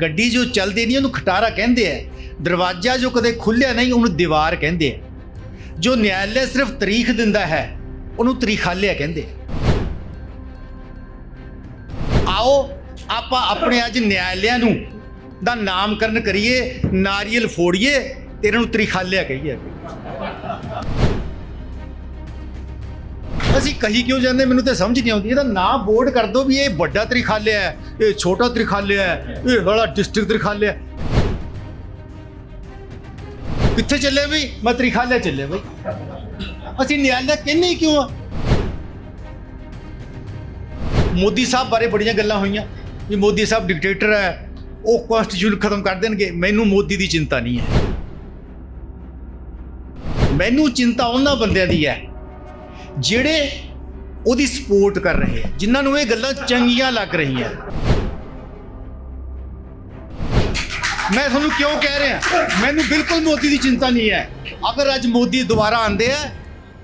ਗੱਡੀ ਜੋ ਚੱਲਦੀ ਨਹੀਂ, ਉਹਨੂੰ ਖਟਾਰਾ ਕਹਿੰਦੇ ਆ। ਦਰਵਾਜ਼ਾ ਜੋ ਕਦੇ ਖੁੱਲਿਆ ਨਹੀਂ, ਉਹਨੂੰ ਦੀਵਾਰ ਕਹਿੰਦੇ ਆ। ਜੋ ਨਿਆਇਲੇ ਸਿਰਫ ਤਾਰੀਖ ਦਿੰਦਾ ਹੈ, ਉਹਨੂੰ ਤਰੀਖਾਲਿਆ ਕਹਿੰਦੇ ਆਓ, ਆਪਾਂ ਆਪਣੇ ਅੱਜ ਨਿਆਇਲਿਆਂ ਨੂੰ ਦਾ ਨਾਮਕਰਨ ਕਰੀਏ, ਨਾਰੀਅਲ ਫੋੜੀਏ, ਤੇ ਇਹਨਾਂ ਨੂੰ ਤਰੀਖਾਲਿਆ ਕਹੀਏ ਅਸੀਂ ਕਹੀ ਕਿਉਂ ਜਾਂਦੇ? ਮੈਨੂੰ ਤੇ ਸਮਝ ਨਹੀਂ ਆਉਂਦੀ। ਇਹਦਾ ਨਾਮ ਬੋਰਡ ਕਰ ਦੋ ਵੀ ਇਹ ਵੱਡਾ ਤਰੀਖਾਲਿਆ ਹੈ, ਇਹ ਛੋਟਾ ਤਰੀਖਾਲਿਆ ਹੈ, ਇਹ ਬੜਾ ਡਿਸਟ੍ਰਿਕਟ ਤਰੀਖਾਲਿਆ ਕਿੱਥੇ ਚੱਲੇ ਵੀ ਮੈਂ ਤਰੀਖਾਲਿਆ ਚੱਲੇ ਬਈ। ਅਸੀਂ ਨਿਆਲਿਆ ਕਹਿੰਦੇ ਹੀ ਕਿਉਂ ਆ? ਮੋਦੀ ਸਾਹਿਬ ਬਾਰੇ ਬੜੀਆਂ ਗੱਲਾਂ ਹੋਈਆਂ। ਵੀ ਮੋਦੀ ਸਾਹਿਬ ਡਿਕਟੇਟਰ ਹੈ, ਉਹ ਕਨਸਟੀਟਿਊਸ਼ਨ ਖਤਮ ਕਰ ਦੇਣਗੇ। ਮੈਨੂੰ ਮੋਦੀ ਦੀ ਚਿੰਤਾ ਨਹੀਂ ਹੈ। ਮੈਨੂੰ ਚਿੰਤਾ ਉਹਨਾਂ ਬੰਦਿਆਂ ਦੀ ਹੈ ਜਿਹੜੇ ਉਹਦੀ ਸਪੋਰਟ ਕਰ ਰਹੇ ਆ, ਜਿਨ੍ਹਾਂ ਨੂੰ ਇਹ ਗੱਲਾਂ ਚੰਗੀਆਂ ਲੱਗ ਰਹੀਆਂ। ਮੈਂ ਤੁਹਾਨੂੰ ਕਿਉਂ ਕਹਿ ਰਿਹਾ? ਮੈਨੂੰ ਬਿਲਕੁਲ ਮੋਦੀ ਦੀ ਚਿੰਤਾ ਨਹੀਂ ਹੈ। ਅਗਰ ਅੱਜ ਮੋਦੀ ਦੁਬਾਰਾ ਆਂਦੇ ਆ,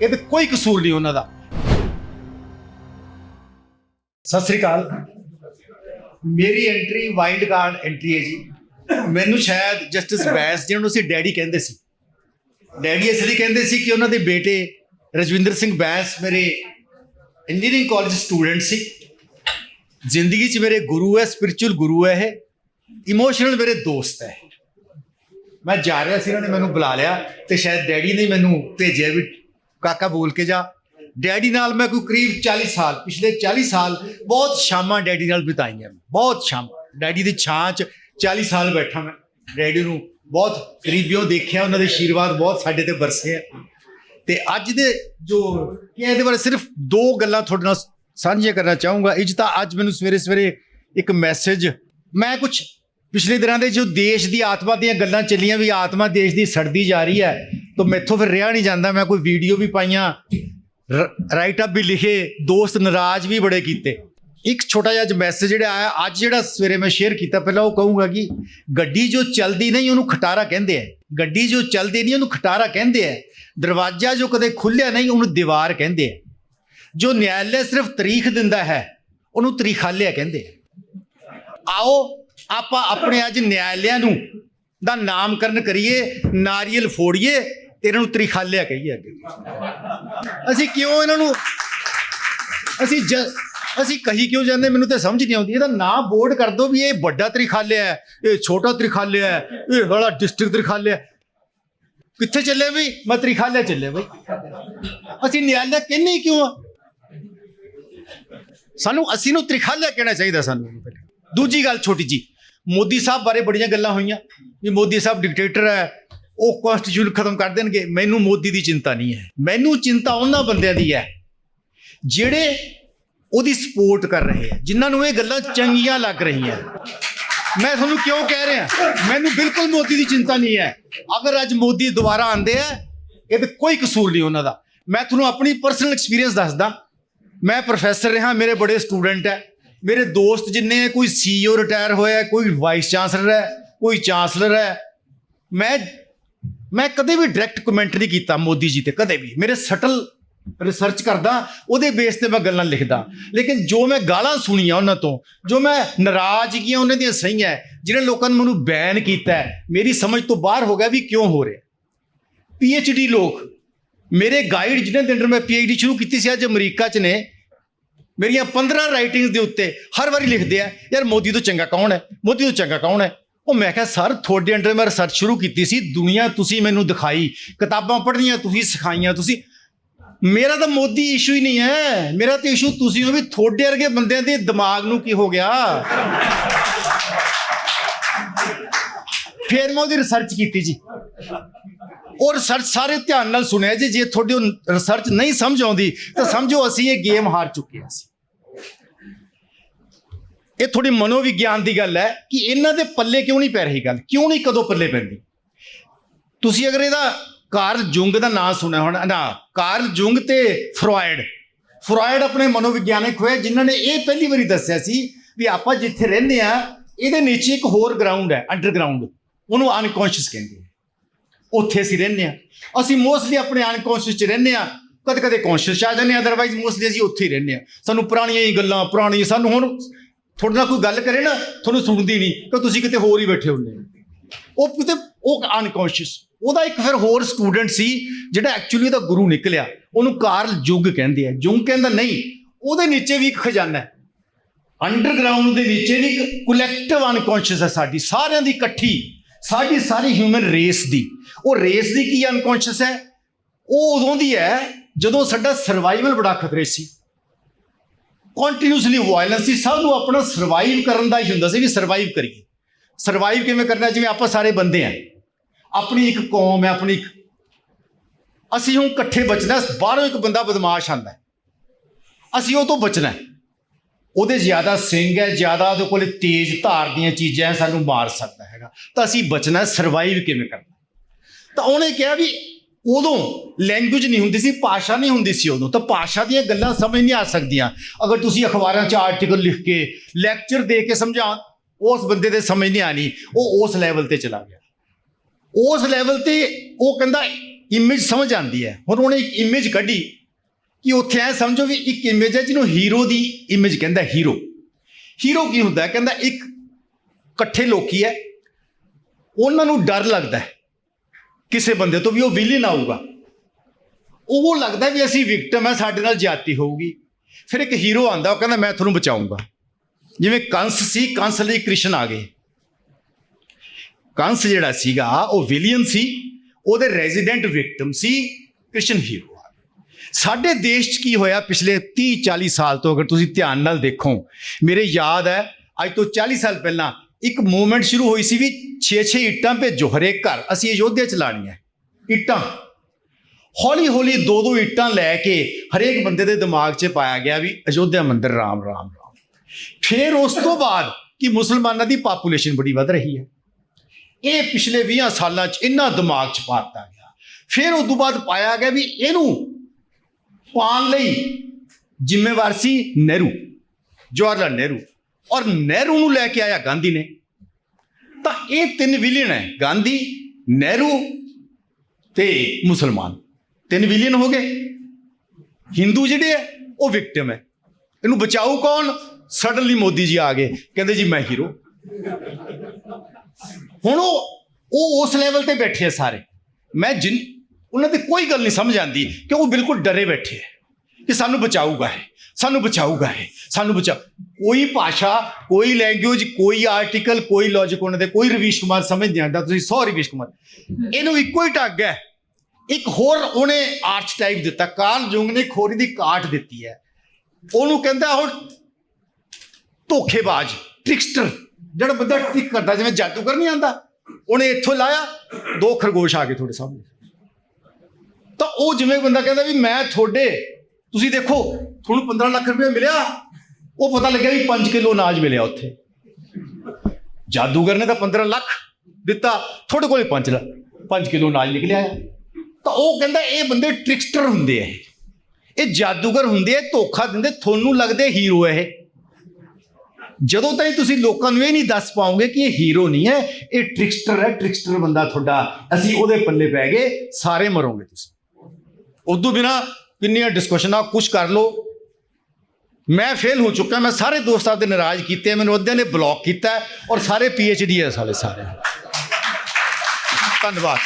ਇਹ ਤੇ ਕੋਈ ਕਸੂਰ ਨਹੀਂ ਉਹਨਾਂ ਦਾ। ਸਤਿ ਸ੍ਰੀ ਅਕਾਲ। ਮੇਰੀ ਐਂਟਰੀ ਵਾਈਲਡ ਕਾਰਡ ਐਂਟਰੀ ਹੈ ਜੀ। ਮੈਨੂੰ ਸ਼ਾਇਦ ਜਸਟਿਸ ਬੈਸ ਜਿਹਨੂੰ ਅਸੀਂ ਡੈਡੀ ਕਹਿੰਦੇ ਸੀ। ਡੈਡੀ ਇਸ ਲਈ ਕਹਿੰਦੇ ਸੀ ਕਿ ਉਹਨਾਂ ਦੇ ਬੇਟੇ ਰਜਵਿੰਦਰ ਸਿੰਘ ਬੈਂਸ ਮੇਰੇ ਇੰਜੀਨੀਅਰਿੰਗ ਕਾਲਜ ਸਟੂਡੈਂਟ ਸੀ। ਜ਼ਿੰਦਗੀ 'ਚ ਮੇਰੇ ਗੁਰੂ ਹੈ ਸਪਿਰਚੁਅਲ ਗੁਰੂ ਹੈ ਇਹ। ਇਮੋਸ਼ਨਲ ਮੇਰੇ ਦੋਸਤ ਹੈ। ਮੈਂ ਜਾ ਰਿਹਾ ਸੀ, ਇਹਨਾਂ ਨੇ ਮੈਨੂੰ ਬੁਲਾ ਲਿਆ ਤੇ ਸ਼ਾਇਦ ਡੈਡੀ ਨੇ ਮੈਨੂੰ ਭੇਜਿਆ ਵੀ, ਕਾਕਾ ਬੋਲ ਕੇ ਜਾ। ਡੈਡੀ ਨਾਲ ਮੈਂ ਕੋਈ ਕਰੀਬ 40 ਸਾਲ, ਪਿਛਲੇ 40 ਸਾਲ ਬਹੁਤ ਸ਼ਾਮਾਂ ਡੈਡੀ ਨਾਲ ਬਿਤਾਈਆਂ। ਬਹੁਤ ਸ਼ਾਮਾਂ। ਡੈਡੀ ਦੀ ਛਾਂ 'ਚ 40 ਸਾਲ ਬੈਠਾ ਮੈਂ। ਡੈਡੀ ਨੂੰ ਬਹੁਤ ਕਰੀਬਿਓਂ ਦੇਖਿਆ, ਉਹਨਾਂ ਦੇ ਆਸ਼ੀਰਵਾਦ ਬਹੁਤ ਸਾਡੇ ਤੇ ਵਰਸੇ ਆ। ਤੇ ਅੱਜ ਦੇ ਜੋ ਇਹਦੇ ਬਾਰੇ ਸਿਰਫ ਦੋ ਗੱਲਾਂ ਤੁਹਾਡੇ ਨਾਲ ਸਾਂਝੀਆਂ ਕਰਨਾ ਚਾਹੂੰਗਾ। ਇਹ ਤਾਂ ਅੱਜ ਮੈਨੂੰ ਸਵੇਰੇ ਸਵੇਰੇ ਇੱਕ ਮੈਸੇਜ ਮੈਂ ਕੁਝ ਪਿਛਲੇ ਦਿਨਾਂ ਦੇ ਜੋ ਦੇਸ਼ ਦੀ ਆਤਮਾ ਦੀਆਂ ਗੱਲਾਂ ਚੱਲੀਆਂ, ਵੀ ਆਤਮਾ ਦੇਸ਼ ਦੀ ਸੜਦੀ ਜਾ ਰਹੀ ਹੈ, ਤਾਂ ਮੈਥੋਂ ਫਿਰ ਰਿਹਾ ਨਹੀਂ ਜਾਂਦਾ। ਮੈਂ ਕੋਈ ਵੀਡੀਓ ਵੀ ਪਾਈਆਂ ਰਾਈਟ ਅਪ ਵੀ ਲਿਖੇ, ਦੋਸਤ ਨਾਰਾਜ਼ ਵੀ ਬੜੇ ਕੀਤੇ। ਇੱਕ ਛੋਟਾ ਜਿਹਾ ਮੈਸੇਜ ਜਿਹੜਾ ਆਇਆ, ਅੱਜ ਜਿਹੜਾ ਸਵੇਰੇ ਮੈਂ ਸ਼ੇਅਰ ਕੀਤਾ, ਪਹਿਲਾਂ ਉਹ ਕਹੂੰਗਾ ਕਿ ਗੱਡੀ ਜੋ ਚੱਲਦੀ ਨਹੀਂ, ਉਹਨੂੰ ਖਟਾਰਾ ਕਹਿੰਦੇ ਆ। ਗੱਡੀ ਜੋ ਚੱਲਦੀ ਨਹੀਂ, ਉਹਨੂੰ ਖਟਾਰਾ ਕਹਿੰਦੇ ਆ। ਦਰਵਾਜ਼ਾ ਜੋ ਕਦੇ ਖੁੱਲਿਆ ਨਹੀਂ, ਉਹਨੂੰ ਦੀਵਾਰ ਕਹਿੰਦੇ ਆ। ਜੋ ਨਿਆਇਲੇ ਸਿਰਫ ਤਾਰੀਖ ਦਿੰਦਾ ਹੈ, ਉਹਨੂੰ ਤਰੀਖਾਲਿਆ ਕਹਿੰਦੇ ਆਓ, ਆਪਾਂ ਆਪਣੇ ਅੱਜ ਨਿਆਇਲਿਆਂ ਨੂੰ ਦਾ ਨਾਮਕਰਨ ਕਰੀਏ, ਨਾਰੀਅਲ ਫੋੜੀਏ ਤੇ ਇਹਨਾਂ ਨੂੰ ਤਰੀਖਾਲਿਆ ਕਹੀਏ ਅੱਗੇ। ਅਸੀਂ ਕਿਉਂ ਇਹਨਾਂ ਨੂੰ, ਅਸੀਂ ਜ ਅਸੀਂ ਕਹੀ ਕਿਉਂ ਜਾਂਦੇ? ਮੈਨੂੰ ਤੇ ਸਮਝ ਨਹੀਂ ਆਉਂਦੀ। ਇਹਦਾ ਨਾਮ ਬੋਰਡ ਕਰ ਦੋ ਵੀ ਇਹ ਵੱਡਾ ਤ੍ਰਿਖਾਲਿਆ ਹੈ, ਇਹ ਛੋਟਾ ਤ੍ਰਿਖਾਲਿਆ ਹੈ, ਇਹ ਵਾਲਾ ਡਿਸਟ੍ਰਿਕਟ ਤਰੀਖਾਲਿਆ ਕਿੱਥੇ ਚੱਲੇ ਵੀ ਮੈਂ ਤ੍ਰਿਖਾਲਿਆ ਚੱਲੇ ਬਈ। ਅਸੀਂ ਨਿਆਲਿਆ ਕਹਿੰਦੇ ਕਿਉਂ ਆ? ਸਾਨੂੰ, ਅਸੀਂ ਨੂੰ ਤ੍ਰਿਖਾਲਿਆ ਕਹਿਣਾ ਚਾਹੀਦਾ ਸਾਨੂੰ। ਦੂਜੀ ਗੱਲ ਛੋਟੀ ਜੀ, ਮੋਦੀ ਸਾਹਿਬ ਬਾਰੇ ਬੜੀਆਂ ਗੱਲਾਂ ਹੋਈਆਂ। ਵੀ ਮੋਦੀ ਸਾਹਿਬ ਡਿਕਟੇਟਰ ਹੈ, ਉਹ ਕਨਸਟੀਟਿਊਸ਼ਨ ਖਤਮ ਕਰ ਦੇਣਗੇ। ਮੈਨੂੰ ਮੋਦੀ ਦੀ ਚਿੰਤਾ ਨਹੀਂ ਹੈ। ਮੈਨੂੰ ਚਿੰਤਾ ਉਹਨਾਂ ਬੰਦਿਆਂ ਦੀ ਹੈ, ਜਿਹੜੇ ਉਹਦੀ ਸਪੋਰਟ ਕਰ ਰਹੇ ਆ, ਜਿਨ੍ਹਾਂ ਨੂੰ ਇਹ ਗੱਲਾਂ ਚੰਗੀਆਂ ਲੱਗ ਰਹੀਆਂ। ਮੈਂ ਤੁਹਾਨੂੰ ਕਿਉਂ ਕਹਿ ਰਿਹਾ? ਮੈਨੂੰ ਬਿਲਕੁਲ ਮੋਦੀ ਦੀ ਚਿੰਤਾ ਨਹੀਂ ਹੈ। ਅਗਰ ਅੱਜ ਮੋਦੀ ਦੁਬਾਰਾ ਆਂਦੇ ਆ, ਇਹ ਤੇ ਕੋਈ ਕਸੂਰ ਨਹੀਂ ਉਹਨਾਂ ਦਾ। ਮੈਂ ਤੁਹਾਨੂੰ ਆਪਣੀ ਪਰਸਨਲ ਐਕਸਪੀਰੀਅੰਸ ਦੱਸਦਾ। ਮੈਂ ਪ੍ਰੋਫੈਸਰ ਰਿਹਾ, ਮੇਰੇ ਬੜੇ ਸਟੂਡੈਂਟ ਹੈ। ਮੇਰੇ ਦੋਸਤ ਜਿੰਨੇ ਹੈ ਕੋਈ ਸੀਈਓ ਰਿਟਾਇਰ ਹੋਇਆ ਕੋਈ ਵਾਈਸ ਚਾਂਸਲਰ ਹੈ, ਕੋਈ ਚਾਂਸਲਰ ਹੈ। ਮੈਂ ਮੈਂ ਕਦੇ ਵੀ ਡਾਇਰੈਕਟ ਕਮੈਂਟ ਨਹੀਂ ਕੀਤਾ ਮੋਦੀ ਜੀ ਤੇ, ਕਦੇ ਵੀ। ਮੇਰੇ ਸਟਲ ਰਿਸਰਚ ਕਰਦਾ, ਉਹਦੇ ਬੇਸ ਤੇ ਮੈਂ ਗੱਲਾਂ ਲਿਖਦਾ। ਲੇਕਿਨ ਜੋ ਮੈਂ ਗਾਲਾਂ ਸੁਣੀਆਂ ਉਹਨਾਂ ਤੋਂ, ਜੋ ਮੈਂ ਨਾਰਾਜ਼ਗੀਆਂ ਉਹਨਾਂ ਦੀਆਂ ਸਹੀਆਂ, ਜਿਹੜੇ ਲੋਕਾਂ ਨੇ ਮੈਨੂੰ ਬੈਨ ਕੀਤਾ, ਮੇਰੀ ਸਮਝ ਤੋਂ ਬਾਹਰ ਹੋ ਗਿਆ ਵੀ ਕਿਉਂ ਹੋ ਰਿਹਾ। ਪੀ ਡੀ ਲੋਕ, ਮੇਰੇ ਗਾਈਡ ਜਿਹਨਾਂ ਦੇ ਅੰਡਰ ਮੈਂ ਪੀ ਸ਼ੁਰੂ ਕੀਤੀ ਸੀ, ਅੱਜ ਅਮਰੀਕਾ 'ਚ ਨੇ, ਮੇਰੀਆਂ 15 ਰਾਈਟਿੰਗਸ ਦੇ ਉੱਤੇ ਹਰ ਵਾਰੀ ਲਿਖਦੇ ਆ, ਯਾਰ ਮੋਦੀ ਤੋਂ ਚੰਗਾ ਕੌਣ ਹੈ? ਮੋਦੀ ਤੋਂ ਚੰਗਾ ਕੌਣ ਹੈ? ਉਹ ਮੈਂ ਕਿਹਾ, ਸਰ, ਤੁਹਾਡੇ ਅੰਡਰ ਮੈਂ ਰਿਸਰਚ ਸ਼ੁਰੂ ਕੀਤੀ ਸੀ, ਦੁਨੀਆ ਤੁਸੀਂ ਮੈਨੂੰ ਦਿਖਾਈ, ਕਿਤਾਬਾਂ ਪੜ੍ਹਨੀਆਂ ਤੁਸੀਂ, ਸਿਖਾਈਆਂ ਤੁਸੀਂ ਮੇਰਾ ਤਾਂ ਮੋਦੀ ਇਸ਼ੂ ਹੀ ਨਹੀਂ ਹੈ। ਮੇਰਾ ਤਾਂ ਇਸ਼ੂ ਤੁਸੀਂ ਹੋ ਵੀ ਤੁਹਾਡੇ ਵਰਗੇ ਬੰਦਿਆਂ ਦੇ ਦਿਮਾਗ ਨੂੰ ਕੀ ਹੋ ਗਿਆ। ਫਿਰ ਮੈਂ ਉਹਦੀ ਰਿਸਰਚ ਕੀਤੀ ਜੀ। ਉਹ ਰਿਸਰਚ ਸਾਰੇ ਧਿਆਨ ਨਾਲ ਸੁਣਿਆ ਜੀ। ਜੇ ਤੁਹਾਡੀ ਰਿਸਰਚ ਨਹੀਂ ਸਮਝ ਆਉਂਦੀ, ਤਾਂ ਸਮਝੋ ਅਸੀਂ ਇਹ ਗੇਮ ਹਾਰ ਚੁੱਕੇ ਹਾਂ ਇਹ ਥੋੜੀ ਮਨੋਵਿਗਿਆਨ ਦੀ ਗੱਲ ਹੈ ਕਿ ਇਹਨਾਂ ਦੇ ਪੱਲੇ ਕਿਉਂ ਨਹੀਂ ਪੈ ਰਹੀ ਗੱਲ? ਕਿਉਂ ਨਹੀਂ ਕਦੋਂ ਪੱਲੇ ਪੈਂਦੀ? ਤੁਸੀਂ ਅਗਰ ਇਹਦਾ ਕਾਰਲ ਜੁੰਗ ਦਾ ਨਾਮ ਸੁਣਿਆ ਹੋਣਾ, ਨਾ ਕਾਰਲ ਜੁੰਗ ਤੇ ਫਰੋਇਡ। ਫਰੋਇਡ ਆਪਣੇ ਮਨੋਵਿਗਿਆਨਕ ਹੋਏ, ਜਿਨ੍ਹਾਂ ਨੇ ਇਹ ਪਹਿਲੀ ਵਾਰੀ ਦੱਸਿਆ ਸੀ ਵੀ ਆਪਾਂ ਜਿੱਥੇ ਰਹਿੰਦੇ ਆ ਇਹਦੇ ਨੀਚੇ ਇੱਕ ਹੋਰ ਗਰਾਊਂਡ ਹੈ ਅੰਡਰਗਰਾਉਂਡ ਉਹਨੂੰ ਅਨਕੌਂਸ਼ੀਅਸ ਕਹਿੰਦੇ ਆ। ਉੱਥੇ ਅਸੀਂ ਰਹਿੰਦੇ ਆ ਅਸੀਂ ਮੋਸਟਲੀ ਆਪਣੇ ਅਨਕੌਂਸ਼ੀਅਸ 'ਚ ਰਹਿੰਦੇ ਆ ਕਦੇ ਕਦੇ ਕੌਂਸ਼ੀਅਸ 'ਚ ਆ ਜਾਂਦੇ ਆ ਅਦਰਵਾਈਜ਼ ਮੋਸਟਲੀ ਅਸੀਂ ਉੱਥੇ ਹੀ ਰਹਿੰਦੇ ਆ ਸਾਨੂੰ ਪੁਰਾਣੀਆਂ ਹੀ ਗੱਲਾਂ, ਪੁਰਾਣੀਆਂ, ਸਾਨੂੰ ਹੁਣ ਤੁਹਾਡੇ ਨਾਲ ਕੋਈ ਗੱਲ ਕਰੇ ਨਾ, ਤੁਹਾਨੂੰ ਸੁਣਦੀ ਨਹੀਂ, ਕਿ ਤੁਸੀਂ ਕਿਤੇ ਹੋਰ ਹੀ ਬੈਠੇ ਹੁੰਦੇ ਹੋ। ਉਹ ਕਿਤੇ, ਉਹ ਅਨਕੌਂਸ਼ੀਅਸ ਉਹਦਾ ਇੱਕ ਫਿਰ ਹੋਰ ਸਟੂਡੈਂਟ ਸੀ, ਜਿਹੜਾ ਐਕਚੁਅਲੀ ਉਹਦਾ ਗੁਰੂ ਨਿਕਲਿਆ। ਉਹਨੂੰ ਕਾਰਲ ਜੁੰਗ ਕਹਿੰਦੇ ਆ। ਜੁੰਗ ਕਹਿੰਦਾ, ਨਹੀਂ, ਉਹਦੇ ਨੀਚੇ ਵੀ ਇੱਕ ਖਜ਼ਾਨਾ ਹੈ। ਅੰਡਰਗਰਾਉਂਡ ਦੇ ਨੀਚੇ ਵੀ ਇੱਕ ਕਲੈਕਟਿਵ ਅਨਕੌਂਸ਼ੀਅਸ ਹੈ ਸਾਡੀ। ਸਾਰਿਆਂ ਦੀ ਇਕੱਠੀ, ਸਾਡੀ ਸਾਰੀ ਹਿਊਮਨ ਰੇਸ ਦੀ। ਉਹ ਰੇਸ ਦੀ ਕੀ ਅਨਕੌਂਸ਼ੀਅਸ ਹੈ? ਉਹ ਉਦੋਂ ਦੀ ਹੈ, ਜਦੋਂ ਸਾਡਾ ਸਰਵਾਈਵਲ ਬੜਾ ਖਤਰੇ ਸੀ। ਕੰਟੀਨਿਊਸਲੀ ਵਾਇਲੈਂਸ ਸੀ। ਸਭ ਨੂੰ ਆਪਣਾ ਸਰਵਾਈਵ ਕਰਨ ਦਾ ਹੀ ਹੁੰਦਾ ਸੀ ਵੀ ਸਰਵਾਈਵ ਕਰੀਏ। ਸਰਵਾਈਵ ਕਿਵੇਂ ਕਰਨਾ? ਜਿਵੇਂ ਆਪਾਂ ਸਾਰੇ ਬੰਦੇ ਆ। ਆਪਣੀ ਇੱਕ ਕੌਮ ਹੈ, ਆਪਣੀ ਇੱਕ ਅਸੀਂ ਹੁਣ ਇਕੱਠੇ ਬਚਣਾ ਬਾਹਰੋਂ ਇੱਕ ਬੰਦਾ ਬਦਮਾਸ਼ ਆਂਦਾ ਅਸੀਂ ਉਹ ਤੋਂ ਬਚਣਾ ਉਹਦੇ ਜ਼ਿਆਦਾ ਸਿੰਘ ਹੈ, ਜ਼ਿਆਦਾ ਉਹਦੇ ਕੋਲ ਤੇਜ਼ ਧਾਰ ਦੀਆਂ ਚੀਜ਼ਾਂ ਸਾਨੂੰ ਮਾਰ ਸਕਦਾ ਹੈਗਾ। ਤਾਂ ਅਸੀਂ ਬਚਣਾ ਸਰਵਾਈਵ ਕਿਵੇਂ ਕਰਨਾ ਤਾਂ ਉਹਨੇ ਕਿਹਾ ਵੀ ਉਦੋਂ ਲੈਂਗੁਏਜ ਨਹੀਂ ਹੁੰਦੀ ਸੀ, ਭਾਸ਼ਾ ਨਹੀਂ ਹੁੰਦੀ ਸੀ ਉਦੋਂ। ਤਾਂ ਭਾਸ਼ਾ ਦੀਆਂ ਗੱਲਾਂ ਸਮਝ ਨਹੀਂ ਆ ਸਕਦੀਆਂ। ਅਗਰ ਤੁਸੀਂ ਅਖਬਾਰਾਂ 'ਚ ਆਰਟੀਕਲ ਲਿਖ ਕੇ ਲੈਕਚਰ ਦੇ ਕੇ ਸਮਝਾ ਉਸ ਬੰਦੇ ਦੇ ਸਮਝ ਨਹੀਂ ਆਣੀ ਉਹ ਉਸ ਲੈਵਲ ਤੇ ਚਲਾ ਗਿਆ। ਉਸ ਲੈਵਲ ਤੇ ਉਹ ਕਹਿੰਦਾ ਇਮੇਜ ਸਮਝ ਆਉਂਦੀ ਹੈ। ਹੁਣ ਉਹਨੇ ਇੱਕ ਇਮੇਜ ਕੱਢੀ ਕਿ ਉੱਥੇ ਐ ਸਮਝੋ ਵੀ ਇੱਕ ਇਮੇਜ ਹੈ ਜਿਹਨੂੰ ਹੀਰੋ ਦੀ ਇਮੇਜ ਕਹਿੰਦਾ ਹੀਰੋ ਹੀਰੋ ਕੀ ਹੁੰਦਾ ਕਹਿੰਦਾ ਇੱਕ ਇਕੱਠੇ ਲੋਕੀ ਹੈ। ਉਹਨਾਂ ਨੂੰ ਡਰ ਲੱਗਦਾ ਹੈ। ਕਿਸੇ ਬੰਦੇ ਤੋਂ ਵੀ ਉਹ ਵਿਲੀਨ ਆਊਗਾ। ਉਹ ਲੱਗਦਾ ਵੀ ਅਸੀਂ ਵਿਕਟਮ ਹੈ, ਸਾਡੇ ਨਾਲ ਜਾਤੀ ਹੋਊਗੀ। ਫਿਰ ਇੱਕ ਹੀਰੋ ਆਂਦਾ ਉਹ ਕਹਿੰਦਾ, ਮੈਂ ਤੁਹਾਨੂੰ ਬਚਾਊਂਗਾ। ਜਿਵੇਂ ਕੰਸ ਸੀ, ਕੰਸ ਲਈ ਕ੍ਰਿਸ਼ਨ ਆ ਗਏ। ਕੰਸ ਜਿਹੜਾ ਸੀਗਾ, ਉਹ ਵਿਲੀਅਨ ਸੀ, ਉਹਦੇ ਰੈਜ਼ੀਡੈਂਟ ਵਿਕਟਮ ਸੀ ਕ੍ਰਿਸ਼ਨ ਹੀਰੋ ਆ ਸਾਡੇ ਦੇਸ਼ 'ਚ ਕੀ ਹੋਇਆ ਪਿਛਲੇ 30 40 ਸਾਲ ਤੋਂ, ਅਗਰ ਤੁਸੀਂ ਧਿਆਨ ਨਾਲ ਦੇਖੋ, ਮੇਰੇ ਯਾਦ ਹੈ, ਅੱਜ ਤੋਂ 40 ਸਾਲ ਪਹਿਲਾਂ ਇੱਕ ਮੂਵਮੈਂਟ ਸ਼ੁਰੂ ਹੋਈ ਸੀ ਵੀ 6-6 ਇੱਟਾਂ ਭੇਜੋ ਹਰੇਕ ਘਰ, ਅਸੀਂ ਅਯੋਧਿਆ ਚ ਲਾਣੀਆਂ ਇੱਟਾਂ। ਹੌਲੀ ਹੌਲੀ ਦੋ ਦੋ ਇੱਟਾਂ ਲੈ ਕੇ ਹਰੇਕ ਬੰਦੇ ਦੇ ਦਿਮਾਗ 'ਚ ਪਾਇਆ ਗਿਆ ਵੀ ਅਯੋਧਿਆ ਮੰਦਿਰ ਰਾਮ ਰਾਮ ਰਾਮ। ਫਿਰ ਉਸ ਤੋਂ ਬਾਅਦ ਕਿ ਮੁਸਲਮਾਨਾਂ ਦੀ ਪਾਪੂਲੇਸ਼ਨ ਬੜੀ ਵੱਧ ਰਹੀ ਹੈ। ਇਹ ਪਿਛਲੇ 20 ਸਾਲਾਂ 'ਚ ਇੰਨਾ ਦਿਮਾਗ 'ਚ ਪਾਤਾ ਗਿਆ। ਫਿਰ ਉਸ ਤੋਂ ਬਾਅਦ ਪਾਇਆ ਗਿਆ ਵੀ ਇਹਨੂੰ ਪਾਉਣ ਲਈ ਜ਼ਿੰਮੇਵਾਰ ਸੀ ਨਹਿਰੂ ਜਵਾਹਰ ਲਾਲ ਨਹਿਰੂ। ਔਰ ਨਹਿਰੂ ਨੂੰ ਲੈ ਕੇ ਆਇਆ ਗਾਂਧੀ ਨੇ। ਤਾਂ ਇਹ ਤਿੰਨ ਵਿਲੀਅਨ ਹੈ, ਗਾਂਧੀ, ਨਹਿਰੂ ਤੇ ਮੁਸਲਮਾਨ। ਤਿੰਨ ਵਿਲੀਅਨ ਹੋ ਗਏ। ਹਿੰਦੂ ਜਿਹੜੇ ਹੈ, ਉਹ ਵਿਕਟਮ ਹੈ। ਇਹਨੂੰ ਬਚਾਊ ਕੌਣ? ਸਡਨਲੀ ਮੋਦੀ ਜੀ ਆ ਗਏ। ਕਹਿੰਦੇ ਜੀ, ਮੈਂ ਹੀਰੋ ਹੁਣ ਉਹ ਉਹ ਉਸ ਲੈਵਲ ਤੇ ਬੈਠੇ ਆ ਸਾਰੇ। ਮੈਂ ਜਿਨ, ਉਹਨਾਂ ਦੀ ਕੋਈ ਗੱਲ ਨਹੀਂ ਸਮਝ ਆਂਦੀ ਕਿ ਉਹ ਬਿਲਕੁਲ ਡਰੇ ਬੈਠੇ ਹੈ ਕਿ ਸਾਨੂੰ ਬਚਾਊਗਾ ਹੈ ਸਾਨੂੰ ਬਚਾਊਗਾ ਹੈ ਸਾਨੂੰ ਬਚਾ, ਕੋਈ ਭਾਸ਼ਾ, ਕੋਈ ਲੈਂਗੁਏਜ ਕੋਈ ਆਰਟੀਕਲ ਕੋਈ ਲੌਜੀਕ ਉਹਨਾਂ ਦੇ, ਕੋਈ ਰਵੀਸ਼ ਕੁਮਾਰ ਸਮਝ ਨਹੀਂ ਆਉਂਦਾ, ਤੁਸੀਂ ਸੌ ਰਵੀਸ਼ ਕੁਮਾਰ। ਇਹਨੂੰ ਇੱਕੋ ਹੀ ਟੱਗ ਹੈ। ਇੱਕ ਹੋਰ ਉਹਨੇ ਆਰਚ ਟਾਈਪ ਦਿੱਤਾ ਕਾਰਲ ਜੁੰਗ ਨੇ ਖੋਰੀ ਦੀ ਕਾਟ ਦਿੱਤੀ ਹੈ। ਉਹਨੂੰ ਕਹਿੰਦਾ ਹੁਣ ਧੋਖੇਬਾਜ਼ ਟ੍ਰਿਕਸਟਰ ਜਿਹੜਾ ਬੰਦਾ ਟ੍ਰਿਕ ਕਰਦਾ, ਜਿਵੇਂ ਜਾਦੂਗਰ ਨਹੀਂ ਆਂਦਾ, ਉਹਨੇ ਇੱਥੋਂ ਲਾਇਆ, ਦੋ ਖਰਗੋਸ਼ ਆ ਗਏ ਤੁਹਾਡੇ ਸਾਹਮਣੇ। ਤਾਂ ਉਹ ਜਿਵੇਂ ਬੰਦਾ ਕਹਿੰਦਾ ਵੀ ਮੈਂ ਤੁਹਾਡੇ, ਤੁਸੀਂ ਦੇਖੋ, ਤੁਹਾਨੂੰ 15 ਲੱਖ ਰੁਪਏ ਮਿਲਿਆ, ਉਹ ਪਤਾ ਲੱਗਿਆ ਵੀ 5 ਕਿਲੋ ਅਨਾਜ ਮਿਲਿਆ ਉੱਥੇ। ਜਾਦੂਗਰ ਨੇ ਤਾਂ 15 ਲੱਖ ਦਿੱਤਾ, ਤੁਹਾਡੇ ਕੋਲੇ 5 ਲੱਖ 5 ਕਿਲੋ ਅਨਾਜ ਨਿਕਲਿਆ ਤਾਂ ਉਹ ਕਹਿੰਦਾ ਇਹ ਬੰਦੇ ਟ੍ਰਿਕਸਟਰ ਹੁੰਦੇ ਆ ਇਹ। ਜਾਦੂਗਰ ਹੁੰਦੇ ਆ, ਧੋਖਾ ਦਿੰਦੇ, ਤੁਹਾਨੂੰ ਲੱਗਦੇ ਹੀਰੋ ਇਹ। ਜਦੋਂ ਤਾਈਂ ਤੁਸੀਂ ਲੋਕਾਂ ਨੂੰ ਇਹ ਨਹੀਂ ਦੱਸ ਪਾਓਗੇ ਕਿ ਇਹ ਹੀਰੋ ਨਹੀਂ ਹੈ, ਇਹ ਟ੍ਰਿਕਸਟਰ ਹੈ ਟ੍ਰਿਕਸਟਰ ਬੰਦਾ ਤੁਹਾਡਾ। ਅਸੀਂ ਉਹਦੇ ਪੱਲੇ ਪੈ ਗਏ, ਸਾਰੇ ਮਰੋਗੇ ਤੁਸੀਂ। ਉਦੋਂ ਬਿਨਾ ਕਿੰਨੀਆਂ ਡਿਸਕਸ਼ਨਾਂ ਕੁਝ ਕਰ ਲਓ। ਮੈਂ ਫੇਲ ਹੋ ਚੁੱਕਾ, ਮੈਂ ਸਾਰੇ ਦੋਸਤਾਂ ਦੇ ਨਾਰਾਜ਼ ਕੀਤੇ, ਮੈਨੂੰ ਅੱਧਿਆਂ ਨੇ ਬਲੌਕ ਕੀਤਾ ਔਰ ਸਾਰੇ ਪੀਐਚਡੀ ਹੈ ਸਾਲੇ ਸਾਰੇ ਧੰਨਵਾਦ।